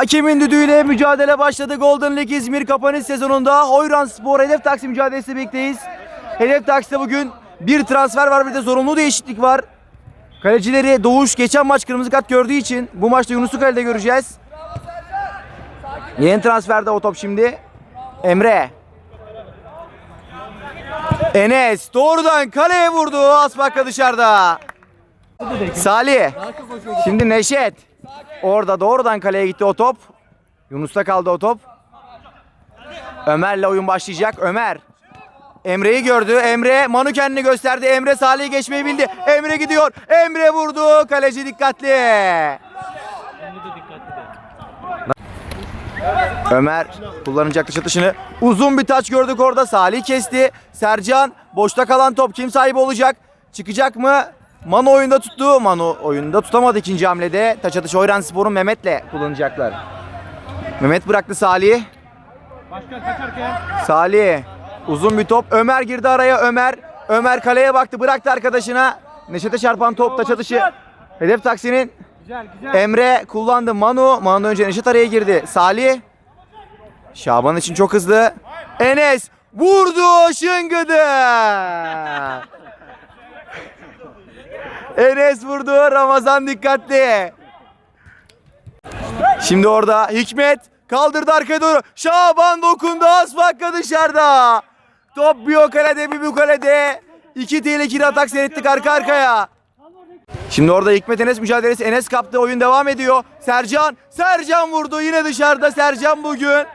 Hakemin düdüğüyle mücadele başladı. Golden League İzmir kapanış sezonunda Hoyran Spor Hedef Taksi mücadelesi birlikteyiz. Hedef Taksi'de bugün bir transfer var bir de zorunlu değişiklik var. Kalecileri Doğuş geçen maç kırmızı kart gördüğü için bu maçta Yunus'u kalede göreceğiz. Yeni transferde o top şimdi. Emre. Enes doğrudan kaleye vurdu. Asbakka dışarıda. Salih. Şimdi Neşet. Orada doğrudan kaleye gitti o top. Yunus'ta kaldı o top. Ömer'le oyun başlayacak. Ömer. Emre'yi gördü. Emre Manu kendini gösterdi. Emre Salih'i geçmeyi bildi. Emre gidiyor. Emre vurdu. Kaleci dikkatli. Ömer kullanacak dış atışını. Uzun bir taç gördük orada. Salih kesti. Sercan boşta kalan top kim sahibi olacak? Çıkacak mı? Manu oyunda tuttu. Manu oyunda tutamadı ikinci hamlede. Taç atışı Oyran Spor'un Mehmet'le kullanacaklar. Mehmet bıraktı Salih. Salih. Uzun bir top. Ömer girdi araya. Ömer. Ömer kaleye baktı. Bıraktı arkadaşına. Neşete çarpan top taç atışı. Hedef taksinin Emre kullandı. Manu. Manu önce Neşet araya girdi. Salih. Şaban için çok hızlı. Enes vurdu şıngıdı. Enes vurdu. Ramazan dikkatli. Şimdi orada Hikmet kaldırdı arkaya doğru. Şaban dokundu. Asfakka dışarıda. Top bir o kalede bir bu kalede. İki tehlikeli atak seyrettik arka arkaya. Şimdi orada Hikmet Enes mücadelesi. Enes kaptı. Oyun devam ediyor. Sercan. Sercan vurdu. Yine dışarıda Sercan bugün.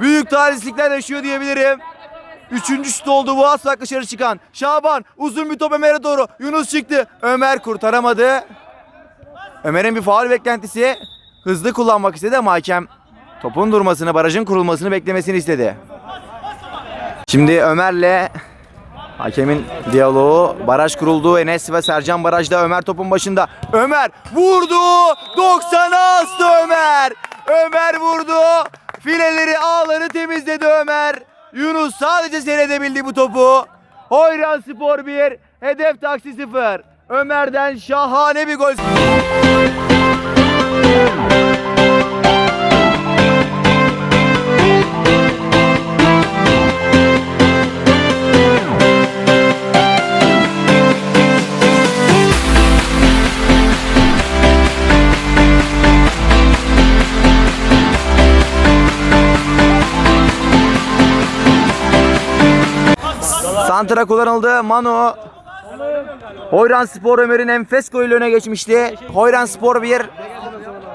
Büyük talihsizlikler yaşıyor diyebilirim. Üçüncü şut oldu bu asfak dışarı çıkan. Şaban uzun bir top Ömer'e doğru. Yunus çıktı. Ömer kurtaramadı. Ömer'in bir faul beklentisi. Hızlı kullanmak istedi ama hakem topun durmasını, barajın kurulmasını beklemesini istedi. Şimdi Ömer'le Hakemin diyaloğu baraj kuruldu. Enes ve Sercan barajda Ömer topun başında. Ömer vurdu. 90'a astı Ömer. Ömer vurdu. Fileleri ağları temizledi Ömer. Yunus sadece seyredebildi bu topu. Hoyran Spor 1, hedef taksi 0. Ömer'den şahane bir gol. Santra kullanıldı. Manu. Hoyran Spor Ömer'in enfes golüyle öne geçmişti. Hoyran Spor 1.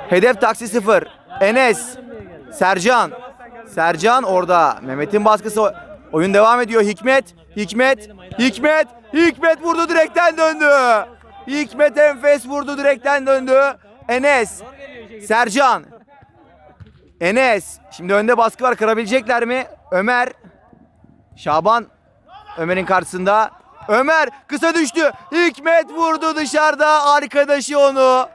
Hedef taksi 0. Enes. Sercan. Sercan orada. Mehmet'in baskısı. Oyun devam ediyor. Hikmet. Hikmet. Hikmet. Hikmet vurdu direkten döndü. Hikmet enfes vurdu direkten döndü. Enes. Sercan. Enes. Şimdi önde baskı var. Kırabilecekler mi? Ömer. Şaban Ömer'in karşısında. Ömer kısa düştü. Hikmet vurdu dışarıda. Arkadaşı onu.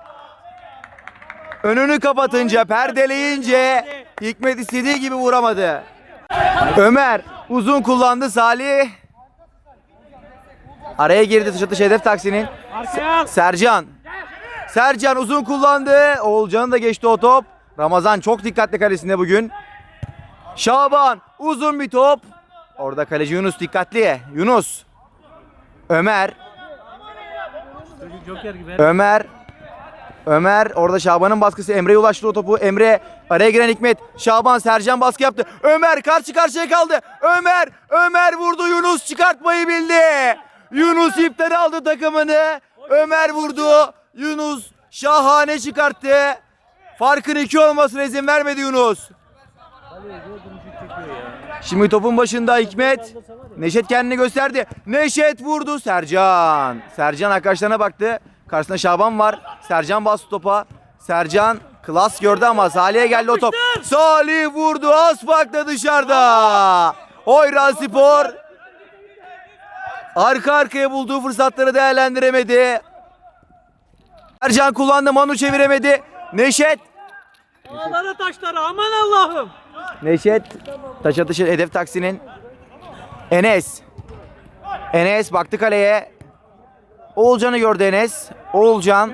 Önünü kapatınca, perdeleyince Hikmet istediği gibi vuramadı. Ömer uzun kullandı Salih. Araya girdi dış atış hedef taksinin. Sercan. Sercan uzun kullandı. Oğulcan'ın da geçti o top. Ramazan çok dikkatli kalesinde bugün. Şaban uzun bir top. Orada kaleci Yunus dikkatli. Yunus. Ömer. Ömer. Ömer orada Şaban'ın baskısı Emre'ye ulaştı o topu. Emre araya giren Hikmet. Şaban Sercan baskı yaptı. Ömer karşı karşıya kaldı. Ömer. Ömer vurdu. Yunus çıkartmayı bildi. Yunus ipten aldı takımını. Ömer vurdu. Yunus şahane çıkarttı. Farkın iki olmasına izin vermedi Yunus. Şimdi topun başında Hikmet. Neşet kendini gösterdi. Neşet vurdu Sercan. Sercan arkadaşlarına baktı. Karşısında Şaban var. Sercan bastı topa. Sercan klas gördü ama Salih'e geldi o top. Salih vurdu. Asfak'ta dışarıda. Oyran Spor. Arka arkaya bulduğu fırsatları değerlendiremedi. Sercan kullandı. Manu çeviremedi. Neşet Dağlara taşlara aman Allah'ım. Neşet taş atışı hedef taksinin Enes Enes baktı kaleye Oğulcan'ı gördü Enes Oğulcan.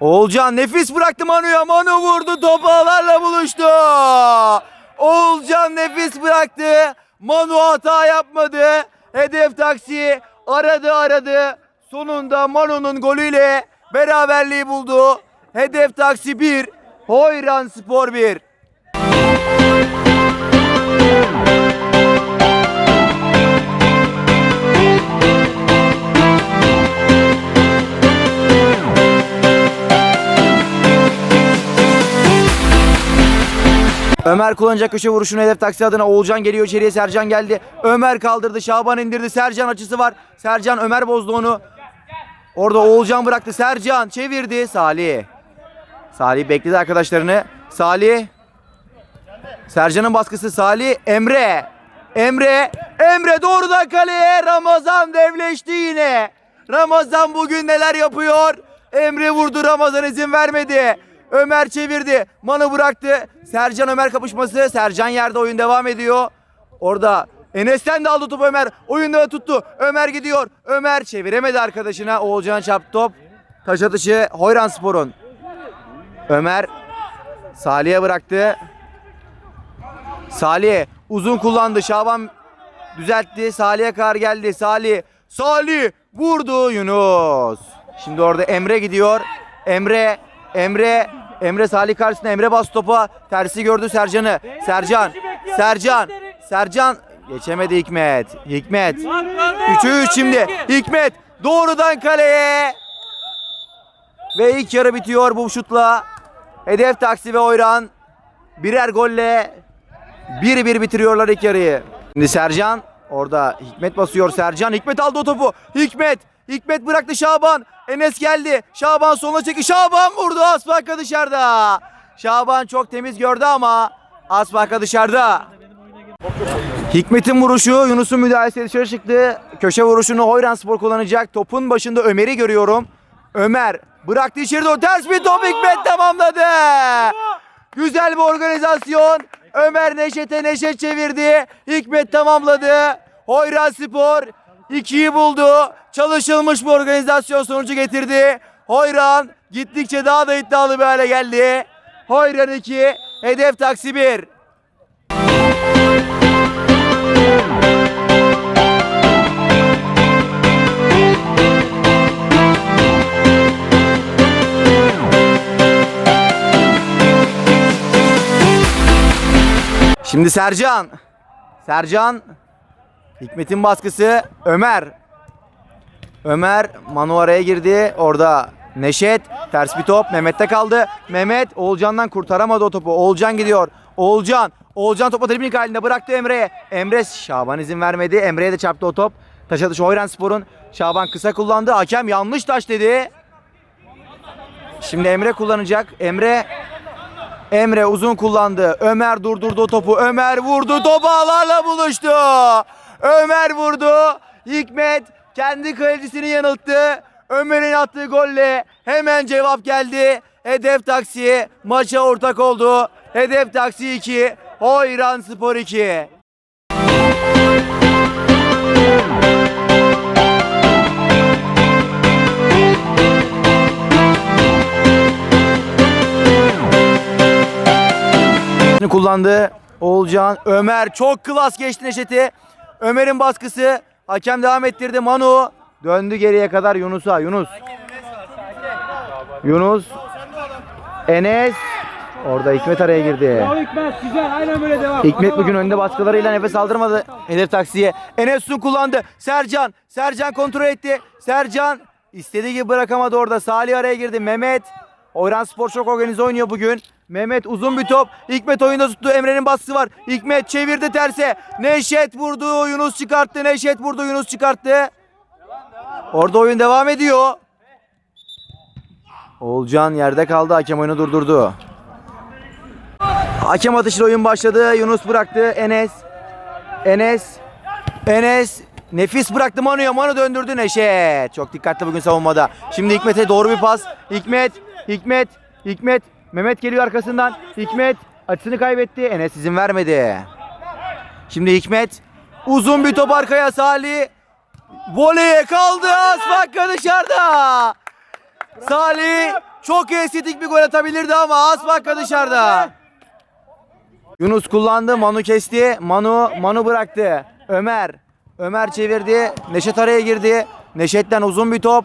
Oğulcan nefis bıraktı Manu'ya. Manu vurdu topu ağlarla buluştu. Oğulcan nefis bıraktı. Manu hata yapmadı. Hedef taksi aradı aradı. Sonunda Manu'nun golüyle beraberliği buldu. Hedef taksi 1. Hoyran Spor 1. Ömer kullanacak köşe vuruşunu hedef taksi adına Oğulcan geliyor içeriye Sercan geldi. Ömer kaldırdı Şaban indirdi Sercan açısı var. Sercan Ömer bozdu onu. Orada Oğulcan bıraktı Sercan çevirdi Salih. Salih bekledi arkadaşlarını. Salih. Sercan'ın baskısı Salih. Emre. Emre. Emre doğrudan kaleye. Ramazan devleşti yine. Ramazan bugün neler yapıyor? Emre vurdu Ramazan izin vermedi. Ömer çevirdi. Manı bıraktı. Sercan Ömer kapışması. Sercan yerde oyun devam ediyor. Orada Enes'ten de aldı topu Ömer. Oyunda da tuttu. Ömer gidiyor. Ömer çeviremedi arkadaşına. Oğulcan çarptı top. Taş atışı Hoyran Spor'un. Ömer Salih'e bıraktı. Salih uzun kullandı. Şaban düzeltti. Salih'e kadar geldi. Salih. Salih vurdu Yunus. Şimdi orada Emre gidiyor. Emre. Emre. Emre Salih karşısında Emre bas topa. Tersi gördü Sercan'ı. Sercan. Sercan. Sercan. Geçemedi Hikmet. Hikmet. 3'ü 3 şimdi. Hikmet doğrudan kaleye. Ve ilk yarı bitiyor bu şutla. Hedef taksi ve oyran birer golle 1-1 bitiriyorlar ilk yarıyı. Şimdi Sercan orada Hikmet basıyor Sercan. Hikmet aldı o topu. Hikmet. Hikmet bıraktı Şaban. Enes geldi. Şaban soluna çekti. Şaban vurdu. Asbaka dışarıda. Şaban çok temiz gördü ama Asbaka dışarıda. Hikmet'in vuruşu Yunus'un müdahalesi dışarı çıktı. Köşe vuruşunu Hoyran Spor kullanacak. Topun başında Ömer'i görüyorum. Ömer bıraktı içeri doğru ters bir top Hikmet tamamladı. Güzel bir organizasyon. Ömer Neşet'e Neşet çevirdi. Hikmet tamamladı. Hoyran Spor 2'yi buldu. Çalışılmış bir organizasyon sonucu getirdi. Hoyran gittikçe daha da iddialı bir hale geldi. Hoyran 2, hedef taksi 1. Şimdi Sercan. Sercan. Hikmet'in baskısı. Ömer. Ömer Manu araya girdi. Orada Neşet. Ters bir top. Mehmet'te kaldı. Mehmet Oğulcan'dan kurtaramadı o topu. Oğulcan gidiyor. Oğulcan. Oğulcan topu dribling halinde bıraktı Emre'ye. Emre Şaban izin vermedi. Emre'ye de çarptı o top. Taş atışı Hoyran Spor'un. Şaban kısa kullandı. Hakem yanlış taş dedi. Şimdi Emre kullanacak. Emre Emre uzun kullandı. Ömer durdurdu topu. Ömer vurdu. Top buluştu. Ömer vurdu. Hikmet kendi kalecisini yanılttı. Ömer'in attığı golle hemen cevap geldi. Hedef taksi maça ortak oldu. Hedef taksi 2. Hoyran Spor 2. kullandı. Oğulcan, Ömer çok klas geçti Neşet'i. Ömer'in baskısı. Hakem devam ettirdi. Manu döndü geriye kadar Yunus'a. Yunus. Yunus. Enes. Orada Hikmet araya girdi. Hikmet güzel aynen böyle devam. Hikmet bugün önde baskılarıyla nefes aldırmadı hedef taksiye. Enes Sun kullandı. Sercan. Sercan kontrol etti. Sercan istediği gibi bırakamadı orada. Salih araya girdi. Mehmet. Oyran Spor çok organize oynuyor bugün. Mehmet uzun bir top. Hikmet oyunda tuttu. Emre'nin baskısı var. Hikmet çevirdi terse. Neşet vurdu. Yunus çıkarttı. Neşet vurdu. Yunus çıkarttı. Orada oyun devam ediyor. Oğulcan yerde kaldı. Hakem oyunu durdurdu. Hakem atışıyla oyun başladı. Yunus bıraktı. Enes. Enes. Enes. Nefis bıraktı Manu'ya. Manu döndürdü Neşet. Çok dikkatli bugün savunmada. Şimdi Hikmet'e doğru bir pas. Hikmet. Hikmet. Hikmet. Mehmet geliyor arkasından. Hikmet. Açısını kaybetti. Enes izin vermedi. Şimdi Hikmet. Uzun bir top arkaya Salih. Voleye kaldı. Asfakka dışarıda. Salih Çok estetik bir gol atabilirdi ama Asbakka dışarıda. Yunus kullandı. Manu kesti. Manu Manu bıraktı. Ömer. Ömer çevirdi. Neşet araya girdi. Neşet'ten uzun bir top.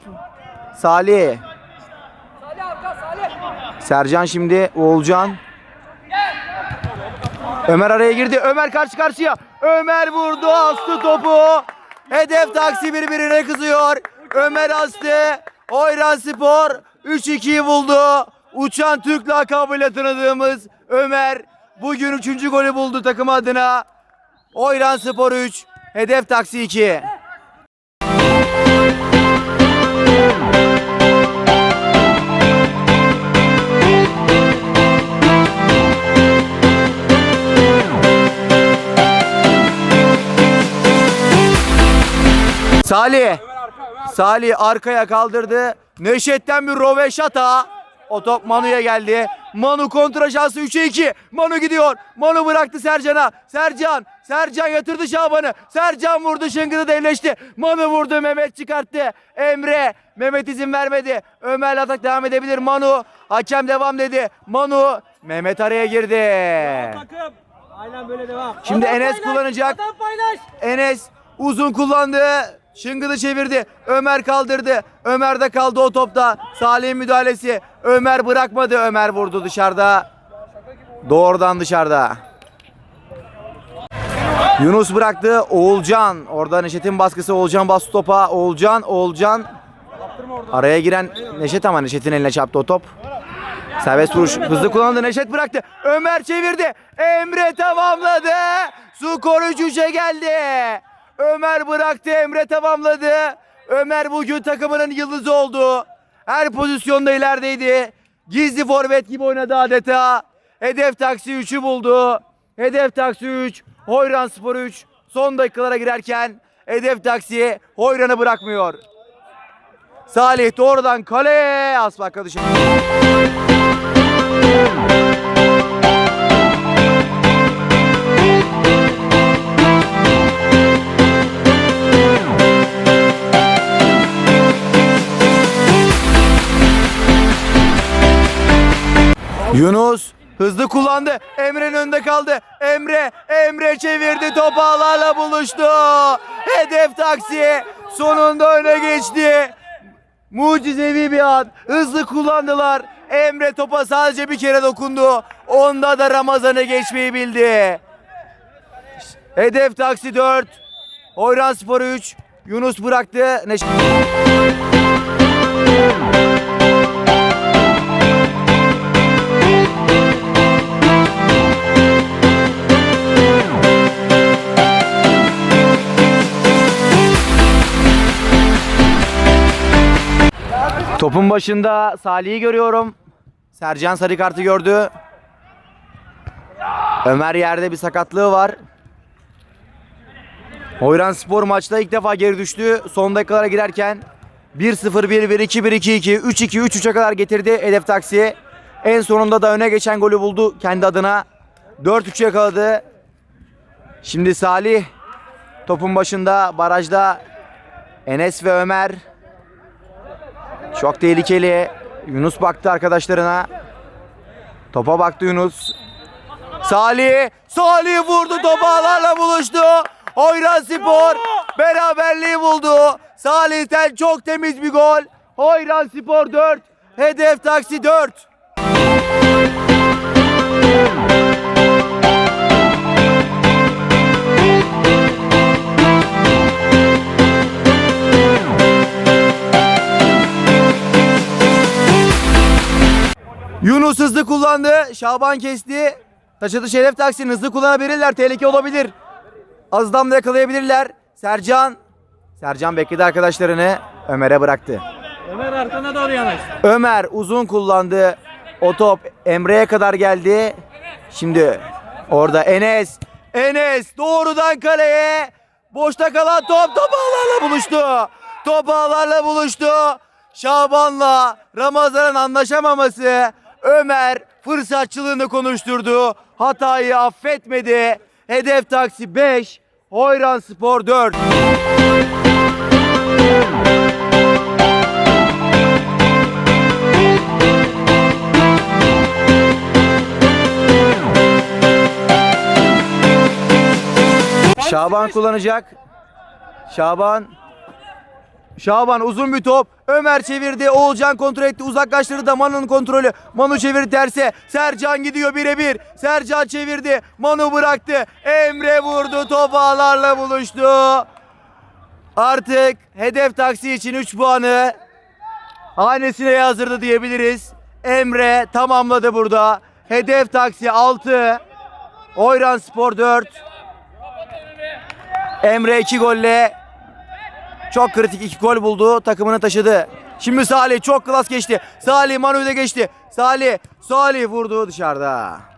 Salih. Sercan şimdi Oğulcan. Ömer araya girdi. Ömer karşı karşıya. Ömer vurdu. Astı topu. Hedef taksi birbirine kızıyor. Ömer astı. Oyran Spor 3-2'yi buldu. Uçan Türk lakabıyla tanıdığımız Ömer bugün 3. golü buldu takım adına. Oyran Spor 3. Hedef taksi 2. Salih. Salih arkaya kaldırdı. Neşet'ten bir roveşata. O top Manu'ya geldi. Manu kontra şansı 3'e 2. Manu gidiyor. Manu bıraktı Sercan'a. Sercan. Sercan yatırdı Şaban'ı. Sercan vurdu şıngıdı devleşti. Manu vurdu Mehmet çıkarttı. Emre. Mehmet izin vermedi. Ömer'le atak devam edebilir. Manu. Hakem devam dedi. Manu. Mehmet araya girdi. Aynen böyle devam. Şimdi Adam Enes paylaş, kullanacak. Adam paylaş. Enes uzun kullandı. Şıngıdı çevirdi. Ömer kaldırdı. Ömer de kaldı o topta. Salih'in müdahalesi. Ömer bırakmadı. Ömer vurdu dışarıda. Doğrudan dışarıda. Yunus bıraktı. Oğulcan. Orada Neşet'in baskısı. Oğulcan bastı topa. Oğulcan. Oğulcan. Araya giren Neşet ama Neşet'in eline çarptı o top. Serbest vuruş hızlı kullandı. Neşet bıraktı. Ömer çevirdi. Emre tamamladı. Skor 3-3'e geldi. Ömer bıraktı. Emre tamamladı. Ömer bugün takımının yıldızı oldu. Her pozisyonda ilerideydi. Gizli forvet gibi oynadı adeta. Hedef taksi 3'ü buldu. Hedef taksi 3. Hoyran Spor 3. Son dakikalara girerken hedef taksi Hoyran'ı bırakmıyor. Salih doğrudan kaleye. Asbakka dışarı. Yunus hızlı kullandı. Emre'nin önünde kaldı. Emre, Emre çevirdi. Top ağlarla buluştu. Hedef taksi sonunda öne geçti. Mucizevi bir an. Hızlı kullandılar. Emre topa sadece bir kere dokundu. Onda da Ramazan'ı geçmeyi bildi. Hedef taksi 4. Hoyran Spor 3. Yunus bıraktı. Neş- Topun başında Salih'i görüyorum. Sercan sarı kartı gördü. Ömer yerde bir sakatlığı var. Hoyran Spor maçta ilk defa geri düştü. Son dakikalara girerken 1-0, 1-1, 2-1, 2-2, 3-2, 3-3'e kadar getirdi hedef taksi. En sonunda da öne geçen golü buldu kendi adına. 4-3 yakaladı. Şimdi Salih topun başında barajda Enes ve Ömer çok tehlikeli. Yunus baktı arkadaşlarına. Topa baktı Yunus. Salih. Salih vurdu. Top ağlarla buluştu. Hoyran Spor beraberliği buldu. Salih'ten çok temiz bir gol. Hoyran Spor 4. Hedef taksi 4. Yunus hızlı kullandı. Şaban kesti. Taşıdı Şeref Taksin hızlı kullanabilirler. Tehlike olabilir. Az damla yakalayabilirler. Sercan. Sercan bekledi arkadaşlarını. Ömer'e bıraktı. Ömer arkana doğru yanaş. Ömer uzun kullandı. O top Emre'ye kadar geldi. Şimdi orada Enes. Enes doğrudan kaleye. Boşta kalan top top ağlarla buluştu. Top ağlarla buluştu. Şaban'la Ramazan'ın anlaşamaması. Ömer fırsatçılığını konuşturdu. Hatayı affetmedi. Hedef taksi 5, Hoyran Spor 4. Şaban kullanacak. Şaban Şaban uzun bir top. Ömer çevirdi. Oğulcan kontrol etti. Uzaklaştırdı da Manu'nun kontrolü. Manu çevirdi terse. Sercan gidiyor birebir. Sercan çevirdi. Manu bıraktı. Emre vurdu. Top ağlarla buluştu. Artık hedef taksi için 3 puanı hanesine yazdırdı diyebiliriz. Emre tamamladı burada. Hedef taksi 6. Oyran Spor 4. Emre 2 golle çok kritik 2 gol buldu. Takımını taşıdı. Şimdi Salih çok klas geçti. Salih Manu'yu da geçti. Salih, Salih vurdu dışarıda.